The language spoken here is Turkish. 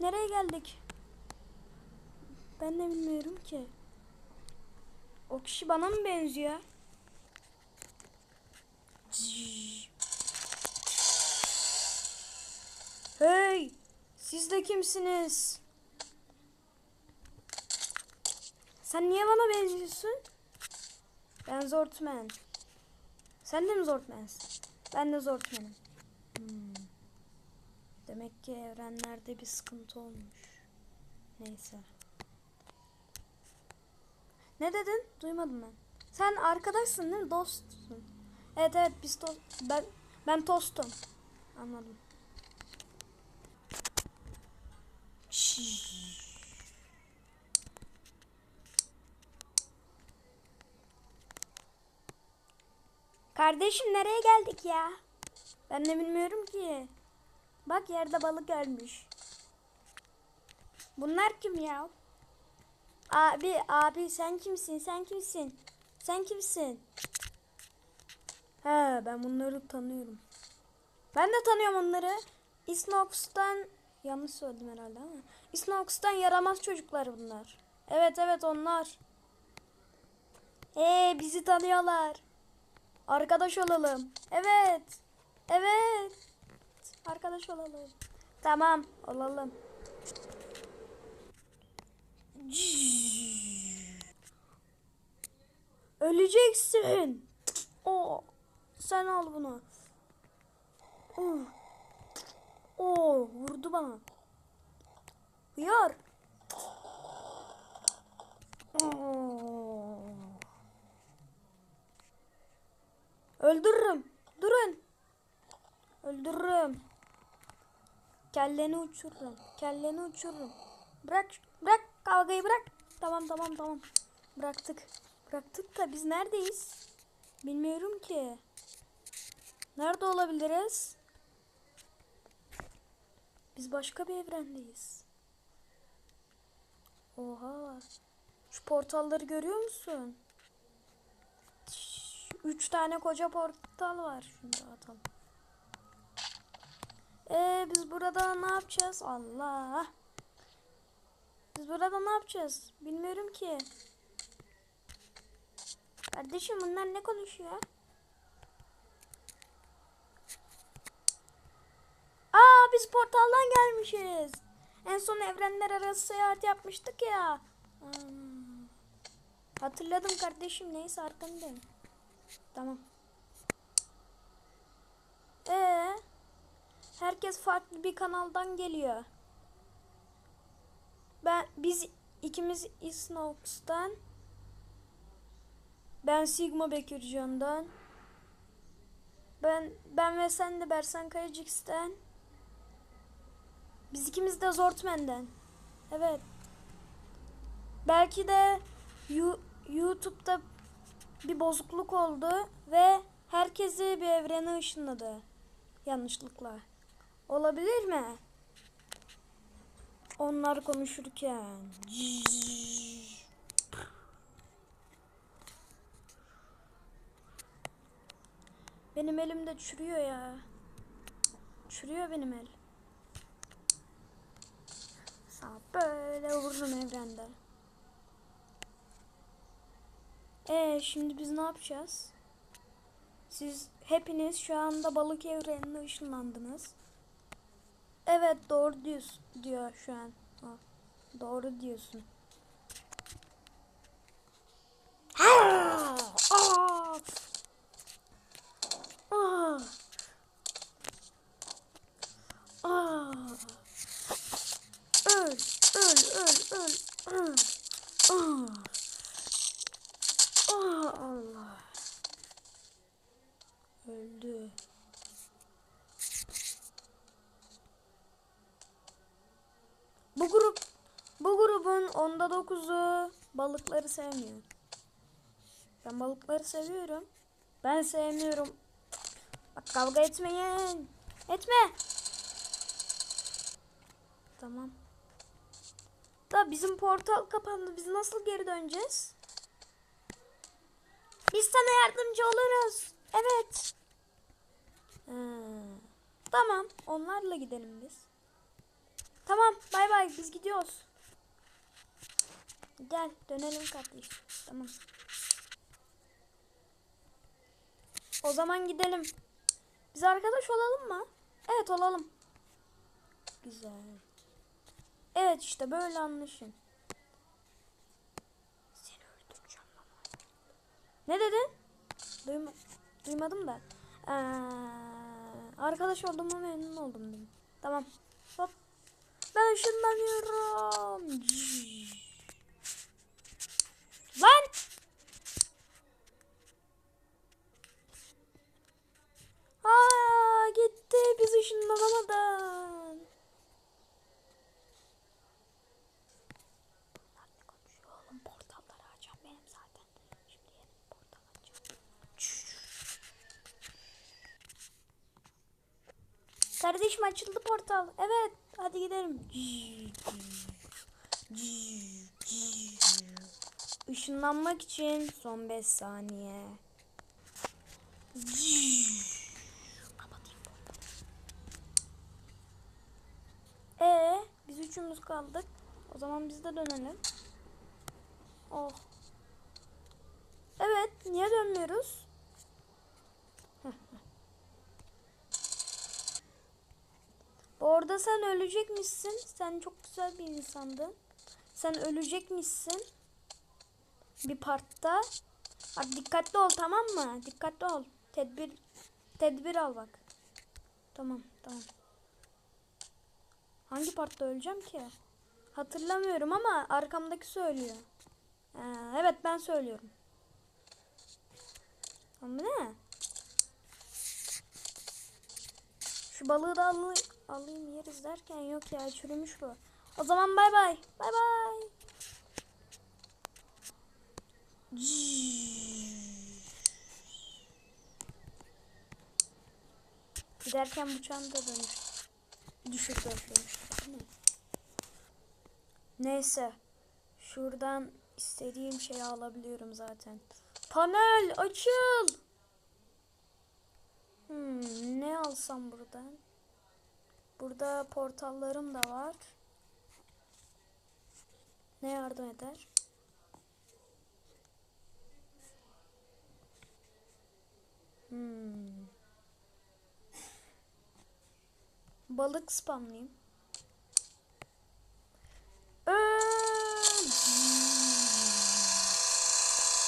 Nereye geldik? Ben de bilmiyorum ki. O kişi bana mı benziyor? Hey! Siz de kimsiniz? Sen niye bana benziyorsun? Ben Zortman. Sen de mi Zortman'sın? Ben de Zortman'ım. Hmm. Demek ki evrenlerde bir sıkıntı olmuş. Neyse. Ne dedin? Duymadım ben. Sen arkadaşsın değil mi? Dostsun. Evet evet biz to- ben ben tostum. Anladım. Kardeşim nereye geldik ya? Ben de bilmiyorum ki. Bak yerde balık ölmüş. Bunlar kim ya? Abi abi sen kimsin? Sen kimsin? Sen kimsin? He ben bunları tanıyorum. Ben de tanıyorum onları. Isnox'tan yanlış söyledim herhalde ama. Isnox'tan yaramaz çocuklar bunlar. Evet evet onlar. Ee bizi tanıyorlar. Arkadaş olalım. Evet. Evet. Arkadaş olalım. Tamam olalım. Öleceksin. O. Sen al bunu. Oh. Oh, vurdu bana. Hıyar. Öldürürüm. Durun. Öldürürüm. Kelleni uçururum. Kelleni uçururum. Bırak, bırak kavgayı bırak. Tamam tamam tamam. Bıraktık. Bıraktık da biz neredeyiz? Bilmiyorum ki. Nerede olabiliriz? Biz başka bir evrendeyiz. Oha. Şu portalları görüyor musun? Üç tane koca portal var. Şunu da atalım. Ee, biz burada ne yapacağız? Allah. Biz burada ne yapacağız? Bilmiyorum ki. Kardeşim bunlar ne konuşuyor? Aa biz portaldan gelmişiz. En son evrenler arası seyahat yapmıştık ya. Hmm. Hatırladım kardeşim neyse arkandayım. Tamam. Ee, herkes farklı bir kanaldan geliyor. Ben biz ikimiz Isnox'tan ben Sigma Bekircan'dan ben ben ve sen de Bersan Kayacıks'tan biz ikimiz de Zortmen'den. Evet. Belki de YouTube'da bir bozukluk oldu ve herkesi bir evrene ışınladı. Yanlışlıkla. Olabilir mi? Onlar konuşurken. Benim elimde çürüyor ya. Çürüyor benim el. Sana böyle vururum evrende. Ee şimdi biz ne yapacağız? Siz hepiniz şu anda balık evrenine ışınlandınız. Evet doğru diyorsun diyor şu an. O, doğru diyorsun. Ha! Aa! Aa! Aa! Öl, öl, öl, öl. Aa! Aa, Allah. Öldü. Bu grup bu grubun onda dokuzu balıkları sevmiyor. Ben balıkları seviyorum. Ben sevmiyorum. Bak kavga etmeyin. Etme. Tamam. Da bizim portal kapandı. Biz nasıl geri döneceğiz? Biz sana yardımcı oluruz. Evet. Ha. Tamam. Onlarla gidelim biz. Tamam bay bay biz gidiyoruz. Gel dönelim kardeş. Tamam. O zaman gidelim. Biz arkadaş olalım mı? Evet olalım. Güzel. Evet işte böyle anlaşın. Seni öldüreceğim lan. Ne dedin? Duyma, duymadım da. Ee, arkadaş olduğuma memnun oldum dedim. Tamam. Hop. Ben ışınlanıyorum. Lan! Aa gitti biz ışınlanamadan. Bunlar ne konuşuyor oğlum? Portalları açacağım benim zaten. Şimdi yeni bir portal açacağım. Kardeşim açıldı portal. Evet hadi gidelim. Işınlanmak için son 5 saniye. Ee, biz üçümüz kaldık. O zaman biz de dönelim. Oh. Evet, niye dönmüyoruz? Orada sen ölecekmişsin. Sen çok güzel bir insandın. Sen ölecekmişsin. Bir partta. Bak dikkatli ol tamam mı? Dikkatli ol. Tedbir tedbir al bak. Tamam tamam. Hangi partta öleceğim ki? Hatırlamıyorum ama arkamdaki söylüyor. Ee, evet ben söylüyorum. Ama ne? Şu balığı da alı- alayım yeriz derken yok ya çürümüş bu. O zaman bay bay. Bay bay. Giderken bıçağını da dönüş. Düşük dönüş. Neyse. Şuradan istediğim şeyi alabiliyorum zaten. Panel açıl. Hmm, ne alsam buradan? Burada portallarım da var. Ne yardım eder? Hmm. Balık spamlayayım.